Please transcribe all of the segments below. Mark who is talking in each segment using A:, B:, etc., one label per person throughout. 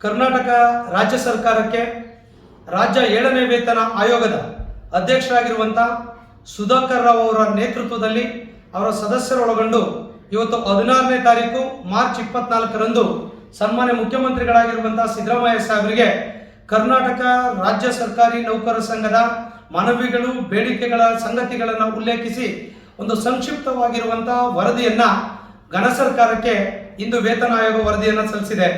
A: ಕರ್ನಾಟಕ ರಾಜ್ಯ ಸರ್ಕಾರಕ್ಕೆ ರಾಜ್ಯ ಏಳನೇ ವೇತನ ಆಯೋಗದ ಅಧ್ಯಕ್ಷರಾಗಿರುವಂಥ ಸುಧಾಕರ್ ರಾವ್ ಅವರ ನೇತೃತ್ವದಲ್ಲಿ ಅವರ ಸದಸ್ಯರೊಳಗೊಂಡು ಇವತ್ತು ಹದಿನಾರನೇ ತಾರೀಕು ಮಾರ್ಚ್ ಇಪ್ಪತ್ನಾಲ್ಕರಂದು ಸನ್ಮಾನ್ಯ ಮುಖ್ಯಮಂತ್ರಿಗಳಾಗಿರುವಂಥ ಸಿದ್ದರಾಮಯ್ಯ ಸಾಹೇಬರಿಗೆ ಕರ್ನಾಟಕ ರಾಜ್ಯ ಸರ್ಕಾರಿ ನೌಕರರ ಸಂಘದ ಮನವಿಗಳು, ಬೇಡಿಕೆಗಳ ಸಂಗತಿಗಳನ್ನು ಉಲ್ಲೇಖಿಸಿ ಒಂದು ಸಂಕ್ಷಿಪ್ತವಾಗಿರುವಂತಹ ವರದಿಯನ್ನು ಘನ ಸರ್ಕಾರಕ್ಕೆ ಇಂದು ವೇತನ ಆಯೋಗ ವರದಿಯನ್ನು ಸಲ್ಲಿಸಿದೆ.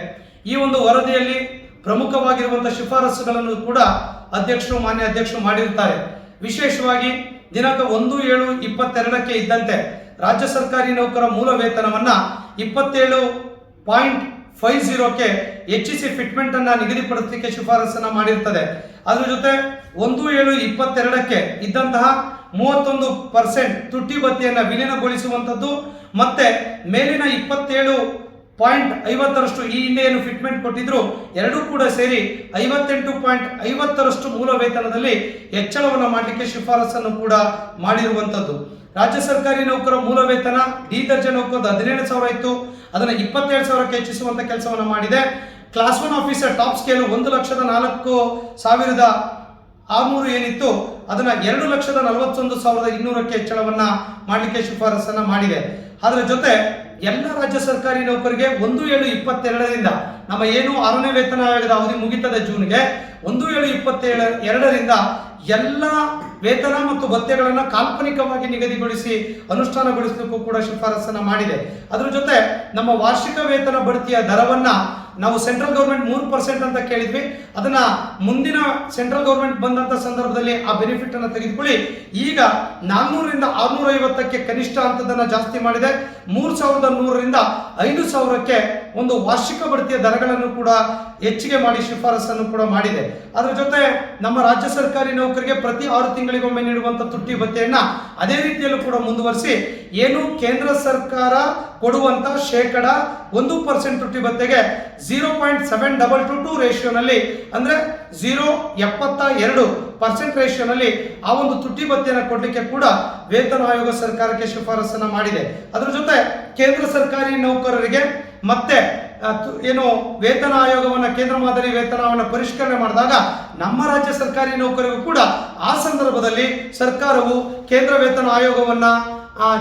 A: ಈ ಒಂದು ವರದಿಯಲ್ಲಿ ಪ್ರಮುಖವಾಗಿರುವಂತಹ ಶಿಫಾರಸುಗಳನ್ನು ಕೂಡ ಅಧ್ಯಕ್ಷರು, ಮಾನ್ಯ ಅಧ್ಯಕ್ಷರು ಮಾಡಿರುತ್ತಾರೆ ವಿಶೇಷವಾಗಿ ದಿನಾಂಕ ಒಂದು ಏಳು ಇಪ್ಪತ್ತೆರಡಕ್ಕೆ ಇದ್ದಂತೆ ರಾಜ್ಯ ಸರ್ಕಾರಿ ನೌಕರ ಮೂಲ ವೇತನವನ್ನ ಇಪ್ಪತ್ತೇಳು ಪಾಯಿಂಟ್ ಫೈವ್ ಜೀರೋಕ್ಕೆ ಹೆಚ್ಚಿಸಿ ಫಿಟ್ಮೆಂಟ್ ಅನ್ನ ನಿಗದಿಪಡಿಸಲಿಕ್ಕೆ ಶಿಫಾರಸನ್ನ ಮಾಡಿರ್ತದೆ. ಅದರ ಜೊತೆ ಒಂದು ಏಳು ಇಪ್ಪತ್ತೆರಡಕ್ಕೆ ಇದ್ದಂತಹ ಮೂವತ್ತೊಂದು ಪರ್ಸೆಂಟ್ ತುಟ್ಟಿ ಭತ್ಯೆಯನ್ನ ವಿಲೀನಗೊಳಿಸುವಂಥದ್ದು ಮತ್ತೆ ಮೇಲಿನ ಇಪ್ಪತ್ತೇಳು ಪಾಯಿಂಟ್ ಐವತ್ತರಷ್ಟು ಈ ಹಿಂದೆ ಏನು ಫಿಟ್ಮೆಂಟ್ ಕೊಟ್ಟಿದ್ರು. ಎರಡೂ ಕೂಡ ಸೇರಿ ಐವತ್ತೆಂಟು ಪಾಯಿಂಟ್ ಐವತ್ತರಷ್ಟು ಮೂಲ ವೇತನದಲ್ಲಿ ಹೆಚ್ಚಳವನ್ನು ಮಾಡಲಿಕ್ಕೆ ಶಿಫಾರಸನ್ನು ಕೂಡ ಮಾಡಿರುವಂಥದ್ದು. ರಾಜ್ಯ ಸರ್ಕಾರಿ ನೌಕರ ಮೂಲ ವೇತನ ಡಿ ದರ್ಜೆ ನೌಕರದ ಹದಿನೇಳು ಸಾವಿರ ಇತ್ತು. ಅದನ್ನು ಇಪ್ಪತ್ತೇಳು ಸಾವಿರಕ್ಕೆ ಹೆಚ್ಚಿಸುವಂತ ಕೆಲಸವನ್ನು ಮಾಡಿದೆ. Class one officer top scale ಒಂದು ಲಕ್ಷದ ನಾಲ್ಕು ಸಾವಿರದ ಆರ್ನೂರು ಏನಿತ್ತು. ಅದನ್ನ ಎರಡು ಲಕ್ಷದ ನಲವತ್ತೊಂದು ಸಾವಿರದ ಇನ್ನೂರಕ್ಕೆ ಹೆಚ್ಚಳವನ್ನ ಮಾಡಲಿಕ್ಕೆ ಶಿಫಾರಸನ್ನು ಮಾಡಿದೆ. ಅದರ ಜೊತೆ ಎಲ್ಲ ರಾಜ್ಯ ಸರ್ಕಾರಿ ನೌಕರಿಗೆ ಒಂದು ಏಳು ಇಪ್ಪತ್ತೆರಡರಿಂದ, ನಮ್ಮ ಏನು ಆರನೇ ವೇತನ ಆಯೋಗದ ಅವಧಿ ಮುಗಿತದೆ ಜೂನ್ಗೆ, ಒಂದು ಏಳು ಇಪ್ಪತ್ತೇಳ ಎರಡರಿಂದ ಎಲ್ಲ ವೇತನ ಮತ್ತು ಭತ್ಯೆಗಳನ್ನು ಕಾಲ್ಪನಿಕವಾಗಿ ನಿಗದಿಗೊಳಿಸಿ ಅನುಷ್ಠಾನಗೊಳಿಸಲಿಕ್ಕೂ ಕೂಡ ಶಿಫಾರಸನ್ನು ಮಾಡಿದೆ. ಅದರ ಜೊತೆ ನಮ್ಮ ವಾರ್ಷಿಕ ವೇತನ ಬಡ್ತಿಯ ದರವನ್ನ ನಾವು ಸೆಂಟ್ರಲ್ ಗೌರ್ಮೆಂಟ್ ಮೂರು ಪರ್ಸೆಂಟ್ ಅಂತ ಕೇಳಿದ್ವಿ. ಅದನ್ನ ಮುಂದಿನ ಸೆಂಟ್ರಲ್ ಗೌರ್ಮೆಂಟ್ ಬಂದಂತ ಸಂದರ್ಭದಲ್ಲಿ ಆ ಬೆನಿಫಿಟ್ ಅನ್ನು ತೆಗೆದುಕೊಳ್ಳಿ. ಈಗ ನಾನ್ನೂರರಿಂದ ಆರ್ನೂರ ಐವತ್ತಕ್ಕೆ ಕನಿಷ್ಠ ಅಂತದನ್ನ ಜಾಸ್ತಿ ಮಾಡಿದೆ. ಮೂರು ಸಾವಿರದ ನೂರರಿಂದ ಐದು ಸಾವಿರಕ್ಕೆ ಒಂದು ವಾರ್ಷಿಕ ಬಡ್ತಿಯ ದರಗಳನ್ನು ಕೂಡ ಹೆಚ್ಚಿಗೆ ಮಾಡಿ ಶಿಫಾರಸನ್ನು ಕೂಡ ಮಾಡಿದೆ. ಅದರ ಜೊತೆ ನಮ್ಮ ರಾಜ್ಯ ಸರ್ಕಾರಿ ನೌಕರಿಗೆ ಪ್ರತಿ ಆರು ತಿಂಗಳಿಗೊಮ್ಮೆ ನೀಡುವಂತ ತುಟ್ಟಿ ಭತ್ಯೆಯನ್ನ ಅದೇ ರೀತಿಯಲ್ಲೂ ಕೂಡ ಮುಂದುವರಿಸಿ. ಏನು ಕೇಂದ್ರ ಸರ್ಕಾರ ಕೊಡುವಂತ ಶೇಕಡ ಒಂದು ಪರ್ಸೆಂಟ್ ತುಟ್ಟಿ ಬತ್ತೆಗೆ zero point seven double two two ರೇಷಿಯೋನಲ್ಲಿ ಅಂದ್ರೆ ಜೀರೋ ಎಪ್ಪತ್ತ ಎರಡು ಪರ್ಸೆಂಟ್ ರೇಷಿಯೋನಲ್ಲಿ ಆ ಒಂದು ತುಟ್ಟಿ ಭತ್ಯೆಯನ್ನು ಕೊಡಲಿಕ್ಕೆ ಕೂಡ ವೇತನ ಆಯೋಗ ಸರ್ಕಾರಕ್ಕೆ ಶಿಫಾರಸನ್ನ ಮಾಡಿದೆ. ಅದರ ಜೊತೆ ಕೇಂದ್ರ ಸರ್ಕಾರಿ ನೌಕರರಿಗೆ ಮತ್ತೆ ಏನು ವೇತನ ಆಯೋಗವನ್ನ, ಕೇಂದ್ರ ಮಾದರಿ ವೇತನವನ್ನು ಪರಿಷ್ಕರಣೆ ಮಾಡಿದಾಗ ನಮ್ಮ ರಾಜ್ಯ ಸರ್ಕಾರಿ ನೌಕರಿಗೂ ಕೂಡ ಆ ಸಂದರ್ಭದಲ್ಲಿ ಸರ್ಕಾರವು ಕೇಂದ್ರ ವೇತನ ಆಯೋಗವನ್ನ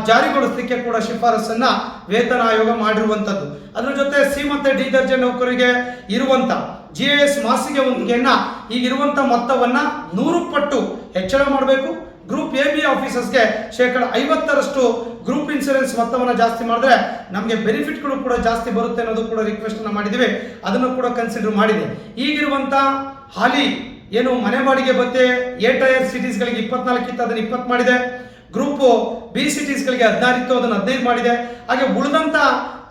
A: ಜಾರಿಗೊಳಿಸಲಿಕ್ಕೆ ಕೂಡ ಶಿಫಾರಸನ್ನ ವೇತನ ಆಯೋಗ ಮಾಡಿರುವಂಥದ್ದು ಅದರ ಜೊತೆ ಸಿ ಮತ್ತೆ ಡಿ ದರ್ಜೆ ನೌಕರಿಗೆ ಇರುವಂತ ಜಿ ಎಸ್ ಮಾಸಿಗೆ ಹೊಂದಿಗೆಯನ್ನು ಈಗಿರುವಂಥ ಮೊತ್ತವನ್ನ ನೂರು ಪಟ್ಟು ಹೆಚ್ಚಳ ಮಾಡಬೇಕು. ಗ್ರೂಪ್ ಎ ಬಿ ಆಫೀಸಸ್ಗೆ ಶೇಕಡ ಐವತ್ತರಷ್ಟು ಗ್ರೂಪ್ ಇನ್ಸೂರೆನ್ಸ್ ಮೊತ್ತವನ್ನು ಜಾಸ್ತಿ ಮಾಡಿದ್ರೆ ನಮಗೆ ಬೆನಿಫಿಟ್ಗಳು ಕೂಡ ಜಾಸ್ತಿ ಬರುತ್ತೆ ಅನ್ನೋದು ಕೂಡ ರಿಕ್ವೆಸ್ಟ್ ಅನ್ನ ಮಾಡಿದ್ದೀವಿ ಅದನ್ನು ಕೂಡ ಕನ್ಸಿಡರ್ ಮಾಡಿದೆ. ಈಗಿರುವಂಥ ಹಾಲಿ ಏನು ಮನೆ ಬಾಡಿಗೆ ಭತ್ಯೆ ಎ ಟೈರ್ ಸಿಟೀಸ್ಗಳಿಗೆ ಇಪ್ಪತ್ನಾಲ್ಕಿತ್ತು ಅದನ್ನು ಇಪ್ಪತ್ತು ಮಾಡಿದೆ. ಗ್ರೂಪ್ ಬಿ ಸಿಟೀಸ್ಗಳಿಗೆ ಹದಿನಾರು ಇತ್ತು ಅದನ್ನು ಹದಿನೈದು ಮಾಡಿದೆ. ಹಾಗೆ ಉಳಿದಂತ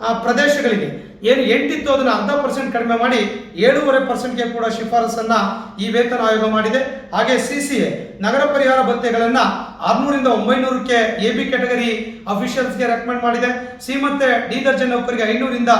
A: ಆ, ಪ್ರದೇಶಗಳಿಗೆ ಏನು ಎಂಟಿತ್ತು ಅದನ್ನು ಅರ್ಧ ಪರ್ಸೆಂಟ್ ಕಡಿಮೆ ಮಾಡಿ ಏಳೂವರೆ ಪರ್ಸೆಂಟ್ಗೆ ಕೂಡ ಶಿಫಾರಸನ್ನು ಈ ವೇತನ ಆಯೋಗ ಮಾಡಿದೆ. ಹಾಗೆ ಸಿ ಸಿ ಎ ನಗರ ಪರಿಹಾರ ಭತ್ಯೆಗಳನ್ನ ಆರ್ನೂರಿಂದ ಒಂಬೈನೂರಕ್ಕೆ ಎ ಬಿ ಕ್ಯಾಟಗರಿ ಅಫಿಷಿಯಲ್ಸ್ಗೆ ರೆಕಮೆಂಡ್ ಮಾಡಿದೆ. ಸಿ ಮತ್ತೆ ಡಿ ದರ್ಜೆ ನೌಕರಿಗೆ ಐನೂರಿಂದ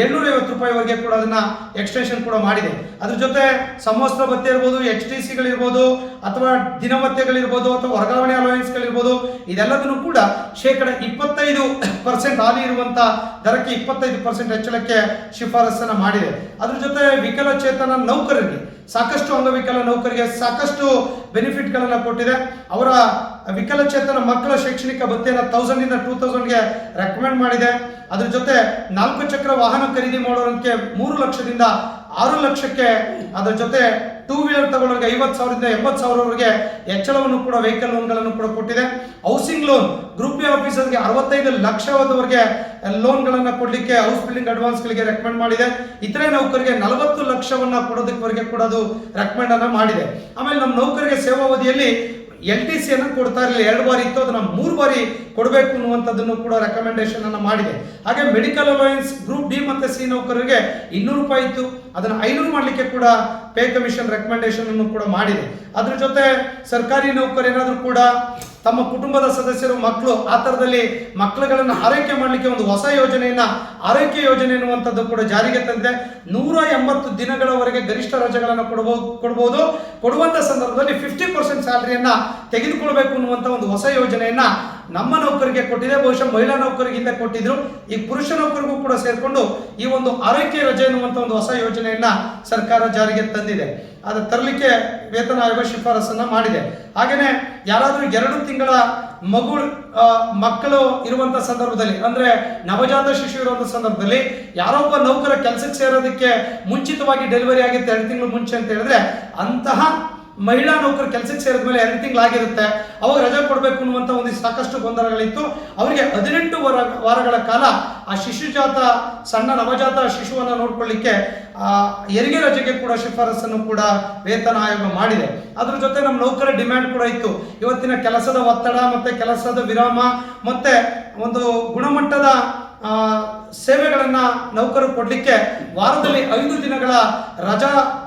A: ಏಳ್ನೂರ ಐವತ್ತು ರೂಪಾಯಿವರೆಗೆ ಕೂಡ ಅದನ್ನು ಎಕ್ಸ್ಟೆನ್ಷನ್ ಕೂಡ ಮಾಡಿದೆ. ಅದ್ರ ಜೊತೆ ಸಮವಸ್ತ್ರ ಭತ್ತೆ ಇರ್ಬೋದು ಎಚ್ ಟಿ ಸಿಗಳಿರ್ಬೋದು ಅಥವಾ ದಿನಭತ್ಯೆಗಳಿರ್ಬೋದು ಅಥವಾ ವರ್ಗಾವಣೆ ಅಲೋಯನ್ಸ್ಗಳಿರ್ಬೋದು ಇದೆಲ್ಲದನ್ನು ಕೂಡ ಶೇಕಡ ಇಪ್ಪತ್ತೈದು ಪರ್ಸೆಂಟ್ ಹಾಲಿ ಇರುವಂಥ ದರಕ್ಕೆ ಇಪ್ಪತ್ತೈದು ಪರ್ಸೆಂಟ್ ಹೆಚ್ಚಳಕ್ಕೆ ಶಿಫಾರಸನ್ನ ಮಾಡಿದೆ. ಅದ್ರ ಜೊತೆ ವಿಕಲಚೇತನ ನೌಕರರಿಗೆ ಸಾಕಷ್ಟು ಅಂಗವಿಕಲ ನೌಕರಿಗೆ ಸಾಕಷ್ಟು ಬೆನಿಫಿಟ್ಗಳನ್ನು ಕೊಟ್ಟಿದೆ. ಅವರ ವಿಕಲಚೇತನ ಮಕ್ಕಳ ಶೈಕ್ಷಣಿಕ ಭತ್ತೆಯನ್ನು ತೌಸಂಡಿಂದ ಟೂ ತೌಸಂಡ್ಗೆ ರೆಕಮೆಂಡ್ ಮಾಡಿದೆ. ಅದ್ರ ಜೊತೆ ನಾಲ್ಕು ಚಕ್ರ ವಾಹನ ಖರೀದಿ ಮಾಡೋದಕ್ಕೆ ಮೂರು ಲಕ್ಷದಿಂದ ಆರು ಲಕ್ಷಕ್ಕೆ ಅದರ ಜೊತೆ ಟೂ ವೀಲರ್ ತಗೊಳ್ಳೋರಿಗೆ ಐವತ್ತು ಸಾವಿರದಿಂದ ಎಂಬತ್ತು ಸಾವಿರವರೆಗೆ ಹೆಚ್ಚಳವನ್ನು ಕೂಡ ವೆಹಿಕಲ್ ಲೋನ್ಗಳನ್ನು ಕೂಡ ಕೊಟ್ಟಿದೆ. ಹೌಸಿಂಗ್ ಲೋನ್ ಗ್ರೂಪ್ ಎ ಆಫೀಸರ್ಗೆ ಅರವತ್ತೈದು ಲಕ್ಷವಾದವರಿಗೆ ಲೋನ್ಗಳನ್ನು ಕೊಡಲಿಕ್ಕೆ ಹೌಸ್ ಬಿಲ್ಡಿಂಗ್ ಅಡ್ವಾನ್ಸ್ಗಳಿಗೆ ರೆಕಮೆಂಡ್ ಮಾಡಿದೆ. ಇತರೆ ನೌಕರಿಗೆ ನಲವತ್ತು ಲಕ್ಷವನ್ನ ಕೊಡೋದಕ್ಕೆವರೆಗೆ ಕೂಡ ಅದು ರೆಕಮೆಂಡ್ ಅನ್ನ ಮಾಡಿದೆ. ಆಮೇಲೆ ನಮ್ಮ ನೌಕರಿಗೆ ಸೇವಾವಧಿಯಲ್ಲಿ ಎಲ್ ಟಿ ಸಿಯನ್ನು ಕೊಡ್ತಾ ಇರಲಿಲ್ಲ. ಎರಡು ಬಾರಿ ಇತ್ತು, ಅದನ್ನ ಮೂರು ಬಾರಿ ಕೊಡಬೇಕು ಅನ್ನುವಂಥದ್ದನ್ನು ಕೂಡ ರೆಕಮೆಂಡೇಶನ್ ಅನ್ನು ಮಾಡಿದೆ. ಹಾಗೆ ಮೆಡಿಕಲ್ ಅಲೋಯನ್ಸ್ ಗ್ರೂಪ್ ಡಿ ಮತ್ತು ಸಿ ನೌಕರರಿಗೆ ಇನ್ನೂರು ರೂಪಾಯಿ ಇತ್ತು. ಅದನ್ನು ಐನೂರು ಮಾಡಲಿಕ್ಕೆ ಕೂಡ ಪೇ ಕಮಿಷನ್ ರೆಕಮೆಂಡೇಶನ್ ಅನ್ನು ಕೂಡ ಮಾಡಿದೆ. ಅದ್ರ ಜೊತೆ ಸರ್ಕಾರಿ ನೌಕರ ಏನಾದರೂ ಕೂಡ ತಮ್ಮ ಕುಟುಂಬದ ಸದಸ್ಯರು, ಮಕ್ಕಳು, ಆ ಥರದಲ್ಲಿ ಮಕ್ಕಳುಗಳನ್ನು ಆರೈಕೆ ಮಾಡಲಿಕ್ಕೆ ಒಂದು ಹೊಸ ಯೋಜನೆಯನ್ನ, ಆರೈಕೆ ಯೋಜನೆ ಎನ್ನುವಂಥದ್ದು ಕೂಡ ಜಾರಿಗೆ ತಂದಿದೆ. ನೂರ ಎಂಬತ್ತು ದಿನಗಳವರೆಗೆ ಗರಿಷ್ಠ ರಜೆಗಳನ್ನು ಕೊಡಬಹುದು ಕೊಡಬಹುದು ಕೊಡುವಂಥ ಸಂದರ್ಭದಲ್ಲಿ ಫಿಫ್ಟಿ ಪರ್ಸೆಂಟ್ ಸ್ಯಾಲರಿಯನ್ನ ತೆಗೆದುಕೊಳ್ಬೇಕು ಅನ್ನುವಂಥ ಒಂದು ಹೊಸ ಯೋಜನೆಯನ್ನ ನಮ್ಮ ನೌಕರಿಗೆ ಕೊಟ್ಟಿದೆ, ಬಹುಶಃ ಮಹಿಳಾ ನೌಕರಿಗಿಂತ ಕೊಟ್ಟಿದ್ರು, ಈ ಪುರುಷ ನೌಕರಿಗೂ ಕೂಡ ಸೇರ್ಕೊಂಡು ಈ ಒಂದು ಆರೋಗ್ಯ ರಜೆ ಎನ್ನುವಂತ ಒಂದು ಹೊಸ ಯೋಜನೆಯನ್ನ ಸರ್ಕಾರ ಜಾರಿಗೆ ತಂದಿದೆ. ಅದು ತರಲಿಕ್ಕೆ ವೇತನ ಆಯೋಗ ಶಿಫಾರಸನ್ನ ಮಾಡಿದೆ. ಹಾಗೇನೆ ಯಾರಾದರೂ ಎರಡು ತಿಂಗಳ ಮಗು ಮಕ್ಕಳು ಇರುವಂತ ಸಂದರ್ಭದಲ್ಲಿ, ಅಂದ್ರೆ ನವಜಾತ ಶಿಶು ಇರುವಂತ ಸಂದರ್ಭದಲ್ಲಿ ಯಾರೊಬ್ಬ ನೌಕರ ಕೆಲಸಕ್ಕೆ ಸೇರೋದಕ್ಕೆ ಮುಂಚಿತವಾಗಿ ಡೆಲಿವರಿ ಆಗಿತ್ತು ಎರಡು ತಿಂಗಳು ಮುಂಚೆ ಅಂತ ಹೇಳಿದ್ರೆ ಅಂತಹ ಮಹಿಳಾ ನೌಕರ ಕೆಲಸಕ್ಕೆ ಸೇರಿದ ಮೇಲೆ ಎರಡು ತಿಂಗಳಾಗಿರುತ್ತೆ ಅವಾಗ ರಜೆ ಕೊಡಬೇಕು ಅನ್ನುವಂಥ ಒಂದು ಸಾಕಷ್ಟು ಗೊಂದಲಗಳಿತ್ತು. ಅವರಿಗೆ ಹದಿನೆಂಟು ವಾರ, ವಾರಗಳ ಕಾಲ ಆ ಶಿಶುಜಾತ, ಸಣ್ಣ ನವಜಾತ ಶಿಶುವನ್ನು ನೋಡ್ಕೊಳ್ಳಿಕ್ಕೆ, ಆ, ಹೆರಿಗೆ ರಜೆಗೆ ಕೂಡ ಶಿಫಾರಸನ್ನು ಕೂಡ ವೇತನ ಆಯೋಗ ಮಾಡಿದೆ. ಅದ್ರ ಜೊತೆ ನಮ್ಮ ನೌಕರ ಡಿಮ್ಯಾಂಡ್ ಕೂಡ ಇತ್ತು. ಇವತ್ತಿನ ಕೆಲಸದ ಒತ್ತಡ ಮತ್ತೆ ಕೆಲಸದ ವಿರಾಮ ಮತ್ತೆ ಒಂದು ಗುಣಮಟ್ಟದ ಸೇವೆಗಳನ್ನು ನೌಕರರು ಕೊಡ್ಲಿಕ್ಕೆ ವಾರದಲ್ಲಿ ಐದು ದಿನಗಳ ರಜಾ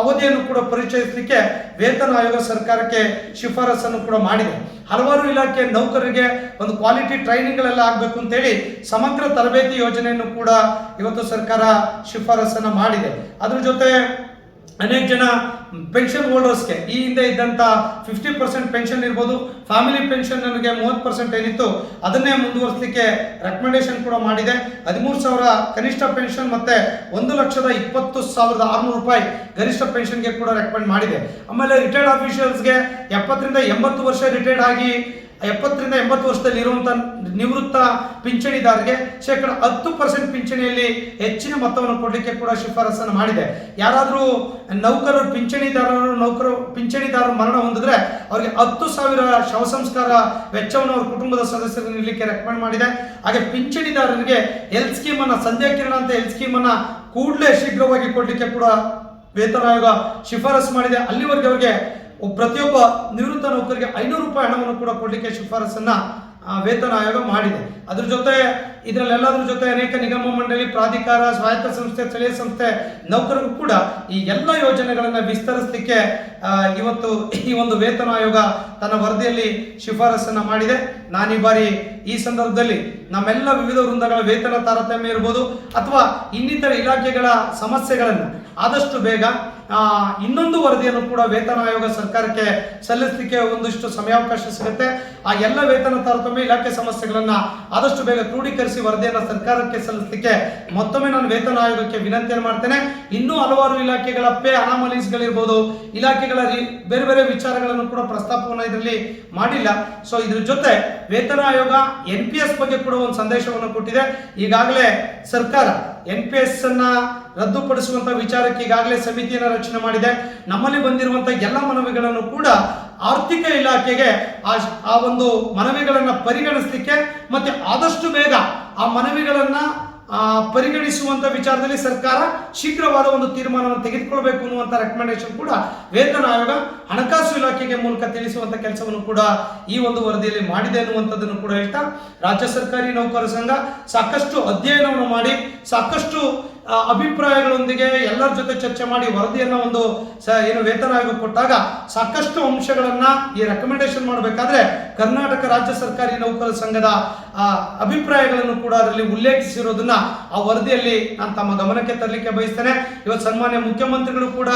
A: ಅವಧಿಯನ್ನು ಕೂಡ ಪರಿಚಯಿಸಲಿಕ್ಕೆ ವೇತನ ಆಯೋಗ ಸರ್ಕಾರಕ್ಕೆ ಶಿಫಾರಸನ್ನು ಕೂಡ ಮಾಡಿದೆ. ಹಲವಾರು ಇಲಾಖೆ ನೌಕರರಿಗೆ ಒಂದು ಕ್ವಾಲಿಟಿ ಟ್ರೈನಿಂಗ್ಗಳೆಲ್ಲ ಆಗಬೇಕು ಅಂತೇಳಿ ಸಮಗ್ರ ತರಬೇತಿ ಯೋಜನೆಯನ್ನು ಕೂಡ ಇವತ್ತು ಸರ್ಕಾರ ಶಿಫಾರಸನ್ನು ಮಾಡಿದೆ. ಅದರ ಜೊತೆ ಅನೇಕ ಜನ ಪೆನ್ಷನ್ ಹೋಲ್ಡರ್ಸ್ಗೆ ಈ ಹಿಂದೆ ಇದ್ದಂಥ ಫಿಫ್ಟಿ ಪರ್ಸೆಂಟ್ ಪೆನ್ಷನ್ ಇರ್ಬೋದು ಫ್ಯಾಮಿಲಿ ಪೆನ್ಷನ್ ನನಗೆ ಮೂವತ್ತು ಪರ್ಸೆಂಟ್ ಏನಿತ್ತು, ಅದನ್ನೇ ಮುಂದುವರಿಸಲಿಕ್ಕೆ ರೆಕಮೆಂಡೇಶನ್ ಕೂಡ ಮಾಡಿದೆ. ಹದಿಮೂರು ಸಾವಿರ ಕನಿಷ್ಠ ಪೆನ್ಷನ್ ಮತ್ತೆ ಒಂದು ಲಕ್ಷದ ಇಪ್ಪತ್ತು ಸಾವಿರದ ಆರುನೂರು ರೂಪಾಯಿ ಗರಿಷ್ಠ ಪೆನ್ಷನ್ಗೆ ಕೂಡ ರೆಕಮೆಂಡ್ ಮಾಡಿದೆ. ಆಮೇಲೆ ರಿಟೈರ್ಡ್ ಆಫೀಷಿಯಲ್ಸ್ಗೆ ಎಪ್ಪತ್ತರಿಂದ ಎಂಬತ್ತು ವರ್ಷ ರಿಟೈರ್ಡ್ ಆಗಿ ಎಪ್ಪತ್ತರಿಂದ ಎಂಬತ್ತು ವರ್ಷದಲ್ಲಿ ಇರುವಂತ ನಿವೃತ್ತ ಪಿಂಚಣಿದಾರರಿಗೆ ಶೇಕಡ ಹತ್ತು ಪರ್ಸೆಂಟ್ ಪಿಂಚಣಿಯಲ್ಲಿ ಹೆಚ್ಚಿನ ಮೊತ್ತವನ್ನು ಕೊಡಲಿಕ್ಕೆ ಕೂಡ ಶಿಫಾರಸನ್ನು ಮಾಡಿದೆ. ಯಾರಾದರೂ ನೌಕರರು, ಪಿಂಚಣಿದಾರರು ನೌಕರು ಪಿಂಚಣಿದಾರರು ಮರಣ ಹೊಂದಿದ್ರೆ ಅವರಿಗೆ ಹತ್ತು ಸಾವಿರ ಶವ ಸಂಸ್ಕಾರ ವೆಚ್ಚವನ್ನು ಅವರ ಕುಟುಂಬದ ಸದಸ್ಯರು ನೀಡಲಿಕ್ಕೆ ರೆಕಮೆಂಡ್ ಮಾಡಿದೆ. ಹಾಗೆ ಪಿಂಚಣಿದಾರರಿಗೆ ಹೆಲ್ತ್ ಸ್ಕೀಮ್ ಅನ್ನ, ಸಂಧ್ಯಾ ಕಿರಣ ಅಂತ ಹೆಲ್ತ್ ಸ್ಕೀಮ್ ಅನ್ನ ಕೂಡಲೇ ಶೀಘ್ರವಾಗಿ ಕೊಡಲಿಕ್ಕೆ ಕೂಡ ವೇತನ ಆಯೋಗ ಶಿಫಾರಸು ಮಾಡಿದೆ. ಅಲ್ಲಿವರೆಗೆ ಅವರಿಗೆ ಪ್ರತಿಯೊಬ್ಬ ನಿವೃತ್ತ ನೌಕರಿಗೆ ಐನೂರು ರೂಪಾಯಿ ಹಣವನ್ನು ಕೂಡ ಕೊಡಲಿಕ್ಕೆ ಶಿಫಾರಸನ್ನ ವೇತನ ಆಯೋಗ ಮಾಡಿದೆ. ಅದ್ರ ಜೊತೆ ಇದರಲ್ಲೆಲ್ಲದ್ರ ಜೊತೆ ಅನೇಕ ನಿಗಮ ಮಂಡಳಿ, ಪ್ರಾಧಿಕಾರ, ಸ್ವಾಯತ್ತ ಸಂಸ್ಥೆ, ಸ್ಥಳೀಯ ಸಂಸ್ಥೆ, ನೌಕರರು ಕೂಡ ಈ ಎಲ್ಲ ಯೋಜನೆಗಳನ್ನು ವಿಸ್ತರಿಸಲಿಕ್ಕೆ ಇವತ್ತು ಈ ಒಂದು ವೇತನ ಆಯೋಗ ತನ್ನ ವರದಿಯಲ್ಲಿ ಶಿಫಾರಸನ್ನ ಮಾಡಿದೆ. ನಾನು ಈ ಬಾರಿ ಈ ಸಂದರ್ಭದಲ್ಲಿ ನಮ್ಮೆಲ್ಲ ವಿವಿಧ ವೃಂದಗಳ ವೇತನ ತಾರತಮ್ಯ ಇರ್ಬೋದು ಅಥವಾ ಇನ್ನಿತರ ಇಲಾಖೆಗಳ ಸಮಸ್ಯೆಗಳನ್ನು ಆದಷ್ಟು ಬೇಗ ಇನ್ನೊಂದು ವರದಿಯನ್ನು ಕೂಡ ವೇತನ ಆಯೋಗ ಸರ್ಕಾರಕ್ಕೆ ಸಲ್ಲಿಸಲಿಕ್ಕೆ ಒಂದಿಷ್ಟು ಸಮಯಾವಕಾಶ ಸಿಗುತ್ತೆ. ಆ ಎಲ್ಲ ವೇತನ ತಾರತಮ್ಯ ಇಲಾಖೆ ಸಮಸ್ಯೆಗಳನ್ನು ಆದಷ್ಟು ಬೇಗ ಕ್ರೋಢೀಕರಿಸಿ ವರದಿಯನ್ನು ಸರ್ಕಾರಕ್ಕೆ ಸಲ್ಲಿಸಲಿಕ್ಕೆ ಮತ್ತೊಮ್ಮೆ ನಾನು ವೇತನ ಆಯೋಗಕ್ಕೆ ವಿನಂತಿಯನ್ನು ಮಾಡ್ತೇನೆ. ಇನ್ನೂ ಹಲವಾರು ಇಲಾಖೆಗಳ ಪೇ ಅನಾಮಲೀಸ್ಗಳಿರ್ಬೋದು. ಇಲಾಖೆಗಳ ಬೇರೆ ಬೇರೆ ವಿಚಾರಗಳನ್ನು ಕೂಡ ಪ್ರಸ್ತಾಪವನ್ನು ಇದರಲ್ಲಿ ಮಾಡಿಲ್ಲ. ಸೊ ಇದ್ರ ಜೊತೆ ವೇತನ ಆಯೋಗ ಎನ್ ಪಿ ಎಸ್ ಬಗ್ಗೆ ಕೂಡ ಒಂದು ಸಂದೇಶವನ್ನು ಕೊಟ್ಟಿದೆ. ಈಗಾಗಲೇ ಸರ್ಕಾರ ಎನ್ ಪಿ ಎಸ್ ಅನ್ನ ರದ್ದುಪಡಿಸುವಂತ ವಿಚಾರಕ್ಕೆ ಈಗಾಗಲೇ ಸಮಿತಿಯನ್ನು ರಚನೆ ಮಾಡಿದೆ. ನಮ್ಮಲ್ಲಿ ಬಂದಿರುವಂತ ಎಲ್ಲ ಮನವಿಗಳನ್ನು ಕೂಡ ಆರ್ಥಿಕ ಇಲಾಖೆಗೆ ಆ ಒಂದು ಮನವಿಗಳನ್ನು ಪರಿಗಣಿಸಲಿಕ್ಕೆ ಮತ್ತೆ ಆದಷ್ಟು ಬೇಗ ಆ ಮನವಿಗಳನ್ನ ಪರಿಗಣಿಸುವಂತ ವಿಚಾರದಲ್ಲಿ ಸರ್ಕಾರ ಶೀಘ್ರವಾದ ಒಂದು ತೀರ್ಮಾನವನ್ನು ತೆಗೆದುಕೊಳ್ಬೇಕು ಅನ್ನುವಂತ ರೆಕಮೆಂಡೇಶನ್ ಕೂಡ ವೇತನ ಆಯೋಗ, ಹಣಕಾಸು ಇಲಾಖೆಗೆ ಮೂಲಕ ತಿಳಿಸುವಂತ ಕೆಲಸವನ್ನು ಕೂಡ ಈ ಒಂದು ವರದಿಯಲ್ಲಿ ಮಾಡಿದೆ ಅನ್ನುವಂಥದ್ದನ್ನು ಕೂಡ ಹೇಳ್ತಾ, ರಾಜ್ಯ ಸರ್ಕಾರಿ ನೌಕರ ಸಂಘ ಸಾಕಷ್ಟು ಅಧ್ಯಯನವನ್ನು ಮಾಡಿ, ಸಾಕಷ್ಟು ಅಭಿಪ್ರಾಯಗಳೊಂದಿಗೆ ಎಲ್ಲರ ಜೊತೆ ಚರ್ಚೆ ಮಾಡಿ ವರದಿಯನ್ನು ಒಂದು ಸ, ಏನು ವೇತನ ಆಗಿ ಕೊಟ್ಟಾಗ ಸಾಕಷ್ಟು ಅಂಶಗಳನ್ನು ಈ ರೆಕಮೆಂಡೇಶನ್ ಮಾಡಬೇಕಾದ್ರೆ ಕರ್ನಾಟಕ ರಾಜ್ಯ ಸರ್ಕಾರಿ ನೌಕರ ಸಂಘದ ಅಭಿಪ್ರಾಯಗಳನ್ನು ಕೂಡ ಅದರಲ್ಲಿ ಉಲ್ಲೇಖಿಸಿರೋದನ್ನ ಆ ವರದಿಯಲ್ಲಿ ನಾನು ತಮ್ಮ ಗಮನಕ್ಕೆ ತರಲಿಕ್ಕೆ ಬಯಸ್ತೇನೆ. ಇವತ್ತು ಸನ್ಮಾನ್ಯ ಮುಖ್ಯಮಂತ್ರಿಗಳು ಕೂಡ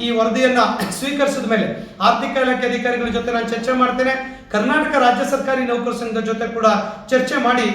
A: ಈ ವರದಿಯನ್ನು ಸ್ವೀಕರಿಸಿದ ಮೇಲೆ ಆರ್ಥಿಕ ಇಲಾಖೆ ಅಧಿಕಾರಿಗಳ ಜೊತೆ ನಾನು ಚರ್ಚೆ ಮಾಡ್ತೇನೆ. ಕರ್ನಾಟಕ ರಾಜ್ಯ ಸರ್ಕಾರಿ ನೌಕರ ಸಂಘದ ಜೊತೆ ಕೂಡ ಚರ್ಚೆ ಮಾಡಿ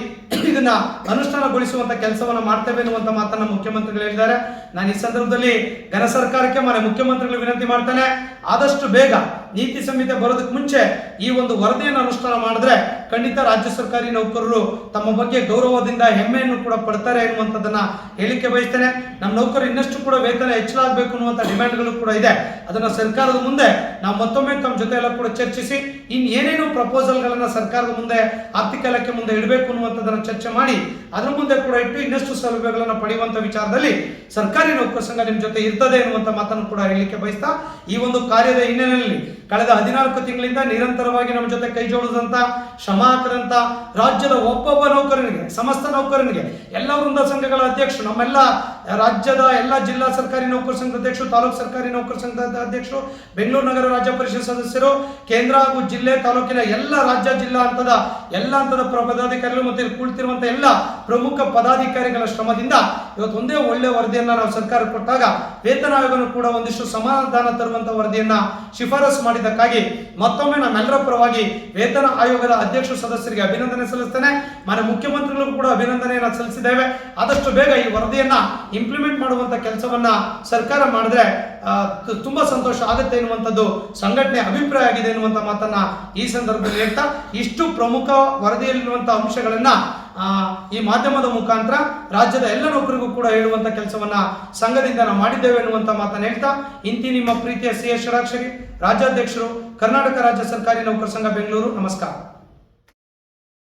A: ಇದನ್ನ ಅನುಷ್ಠಾನಗೊಳಿಸುವಂತ ಕೆಲಸವನ್ನು ಮಾಡ್ತೇವೆ ಎನ್ನುವಂತ ಮಾತನ್ನ ಮುಖ್ಯಮಂತ್ರಿಗಳು ಹೇಳಿದ್ದಾರೆ. ನಾನು ಈ ಸಂದರ್ಭದಲ್ಲಿ ಘನ ಸರ್ಕಾರಕ್ಕೆ ಮಾನ್ಯ ಮುಖ್ಯಮಂತ್ರಿಗಳು ವಿನಂತಿ ಮಾಡ್ತೇನೆ. ಆದಷ್ಟು ಬೇಗ ನೀತಿ ಸಂಹಿತೆ ಬರೋದಕ್ಕೆ ಮುಂಚೆ ಈ ಒಂದು ವರದಿಯನ್ನು ಅನುಷ್ಠಾನ ಮಾಡಿದ್ರೆ ಖಂಡಿತ ರಾಜ್ಯ ಸರ್ಕಾರಿ ನೌಕರರು ತಮ್ಮ ಬಗ್ಗೆ ಗೌರವದಿಂದ ಹೆಮ್ಮೆಯನ್ನು ಕೂಡ ಪಡ್ತಾರೆ ಎನ್ನುವಂಥದ್ದನ್ನ ಹೇಳಿಕೆ ಬಯಸ್ತೇನೆ. ನಮ್ಮ ನೌಕರರು ಇನ್ನಷ್ಟು ಕೂಡ ವೇತನ ಹೆಚ್ಚಲಾಗಬೇಕು ಅನ್ನುವಂಥ ಡಿಮ್ಯಾಂಡ್ಗಳು ಕೂಡ ಇದೆ. ಅದನ್ನ ಸರ್ಕಾರದ ಮುಂದೆ ನಾವು ಮತ್ತೊಮ್ಮೆ ತಮ್ಮ ಜೊತೆ ಎಲ್ಲ ಕೂಡ ಚರ್ಚಿಸಿ, ಇನ್ ಏನೇನು ಪ್ರಪೋಸಲ್ಗಳನ್ನು ಸರ್ಕಾರದ ಮುಂದೆ, ಆರ್ಥಿಕ ಇಲಾಖೆ ಮುಂದೆ ಇಡಬೇಕು ಅನ್ನುವಂಥದ್ದನ್ನು ಚರ್ಚೆ ಮಾಡಿ, ಅದ್ರ ಮುಂದೆ ಕೂಡ ಇಟ್ಟು ಇನ್ನಷ್ಟು ಸೌಲಭ್ಯಗಳನ್ನು ಪಡೆಯುವಂತ ವಿಚಾರದಲ್ಲಿ ಸರ್ಕಾರಿ ನೌಕರ ಸಂಘ ನಿಮ್ಮ ಜೊತೆ ಇರ್ತದೆ ಎನ್ನುವಂತ ಮಾತನ್ನು ಕೂಡ ಹೇಳಲಿಕ್ಕೆ ಬಯಸ್ತಾ, ಈ ಒಂದು ಕಾರ್ಯದ ಹಿನ್ನೆಲೆಯಲ್ಲಿ ಕಳೆದ ಹದಿನಾಲ್ಕು ತಿಂಗಳಿಂದ ನಿರಂತರವಾಗಿ ನಮ್ಮ ಜೊತೆ ಕೈ ಶಮಾಕರಂತ ರಾಜ್ಯದ ಒಬ್ಬೊಬ್ಬ ನೌಕರನಿಗೆ, ಸಮಸ್ತ ನೌಕರನಿಗೆ ಎಲ್ಲ ವೃಂದ ಸಂಘಗಳ ಅಧ್ಯಕ್ಷರು, ನಮ್ಮೆಲ್ಲ ರಾಜ್ಯದ ಎಲ್ಲ ಜಿಲ್ಲಾ ಸರ್ಕಾರಿ ನೌಕರ ಸಂಘದ ಅಧ್ಯಕ್ಷರು, ತಾಲೂಕು ಸರ್ಕಾರಿ ನೌಕರ ಸಂಘದ ಅಧ್ಯಕ್ಷರು, ಬೆಂಗಳೂರು ನಗರ ರಾಜ್ಯ ಪರಿಷತ್ ಸದಸ್ಯರು, ಕೇಂದ್ರ ಹಾಗೂ ಜಿಲ್ಲೆ ತಾಲೂಕಿನ ಎಲ್ಲ ರಾಜ್ಯ ಜಿಲ್ಲಾ ಹಂತದ ಎಲ್ಲ ಹಂತದ ಪದಾಧಿಕಾರಿಗಳು ಮತ್ತು ಇಲ್ಲಿ ಕುಳಿತಿರುವಂತ ಎಲ್ಲ ಪ್ರಮುಖ ಪದಾಧಿಕಾರಿಗಳ ಶ್ರಮದಿಂದ ಇವತ್ತು ಒಂದೇ ಒಳ್ಳೆ ವರದಿಯನ್ನ ನಾವು ಸರ್ಕಾರ ಕೊಟ್ಟಾಗ ವೇತನ ಆಯೋಗನು ಕೂಡ ಒಂದಿಷ್ಟು ಸಮಾಧಾನ ತರುವಂತಹ ವರದಿಯನ್ನ ಶಿಫಾರಸು ಮಾಡಿದ್ದಕ್ಕಾಗಿ ಮತ್ತೊಮ್ಮೆ ನಮ್ಮೆಲ್ಲರ ಪರವಾಗಿ ವೇತನ ಆಯೋಗದ ಅಧ್ಯಕ್ಷ ಸದಸ್ಯರಿಗೆ ಅಭಿನಂದನೆ ಸಲ್ಲಿಸ್ತೇನೆ. ಮಾನ್ಯ ಮುಖ್ಯಮಂತ್ರಿಗಳಿಗೂ ಕೂಡ ಅಭಿನಂದನೆಯನ್ನು ಸಲ್ಲಿಸಿದ್ದೇವೆ. ಆದಷ್ಟು ಬೇಗ ಈ ವರದಿಯನ್ನ ಇಂಪ್ಲಿಮೆಂಟ್ ಮಾಡುವಂತ ಕೆಲಸವನ್ನ ಸರ್ಕಾರ ಮಾಡಿದ್ರೆ ತುಂಬಾ ಸಂತೋಷ ಆಗುತ್ತೆ ಎನ್ನುವಂಥದ್ದು ಸಂಘಟನೆ ಅಭಿಪ್ರಾಯ ಆಗಿದೆ ಎನ್ನುವಂಥ ಮಾತನ್ನ ಈ ಸಂದರ್ಭದಲ್ಲಿ ಹೇಳ್ತಾ, ಇಷ್ಟು ಪ್ರಮುಖ ವರದಿಯಲ್ಲಿರುವಂಥ ಅಂಶಗಳನ್ನ ಈ ಮಾಧ್ಯಮದ ಮುಖಾಂತರ ರಾಜ್ಯದ ಎಲ್ಲ ನೌಕರಿಗೂ ಕೂಡ ಹೇಳುವಂತ ಕೆಲಸವನ್ನ ಸಂಘದಿಂದ ನಾವು ಮಾಡಿದ್ದೇವೆ ಎನ್ನುವಂಥ ಮಾತನ್ನ ಹೇಳ್ತಾ, ಇಂತಿ ನಿಮ್ಮ ಪ್ರೀತಿಯ ಸಿ ಎಸ್ ಷಡಾಕ್ಷರಿ ರಾಜ್ಯಾಧ್ಯಕ್ಷರು, ಕರ್ನಾಟಕ ರಾಜ್ಯ ಸರ್ಕಾರಿ ನೌಕರ ಸಂಘ ಬೆಂಗಳೂರು, ನಮಸ್ಕಾರ.